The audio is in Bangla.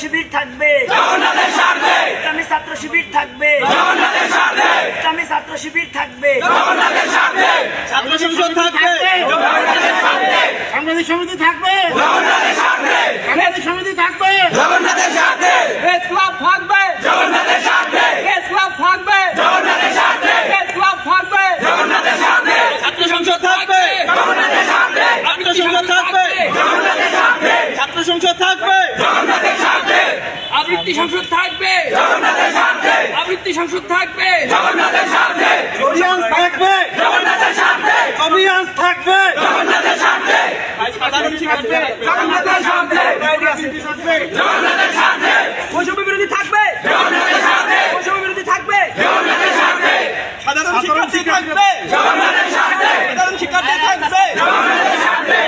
শিবির থাকবে ইসলামী ছাত্র শিবির থাকবে ইসলামী ছাত্র শিবির থাকবে ছাত্র সংসদ থাকবে সাংবাদিক সমিতি থাকবে সাংবাদিক সমিতি থাকবে প্রেস ক্লাব থাকবে জগন্নাথের প্রেস ক্লাব থাকবে জগন্নাথের প্রেস ক্লাব থাকবে ছাত্র সংসদ থাকবে ছাত্র সংসদ থাকবে ছাত্র সংসদ থাকবে জগন্নাথের স্বার্থে আবৃত্তি সংসদ থাকবে জগন্নাথের স্বার্থে আবৃত্তি সংসদ থাকবে জগন্নাথের অভিযান থাকবে জগন্নাথের অভিযান থাকবে জগন্নাথের স্বার্থে সাধারণ থাকবে জগন্নাথের স্বার্থে জগন্নাথের স্বার্থে বৈষম্য বিরোধী থাকবে জগন্নাথের স্বার্থে বৈষম্য বিরোধী থাকবে জগন্নাথের স্বার্থে সাধারণ শিক্ষার্থী থাকবে জগন্নাথের স্বার্থে সাধারণ শিক্ষার্থী থাকবে জগন্নাথের স্বার্থে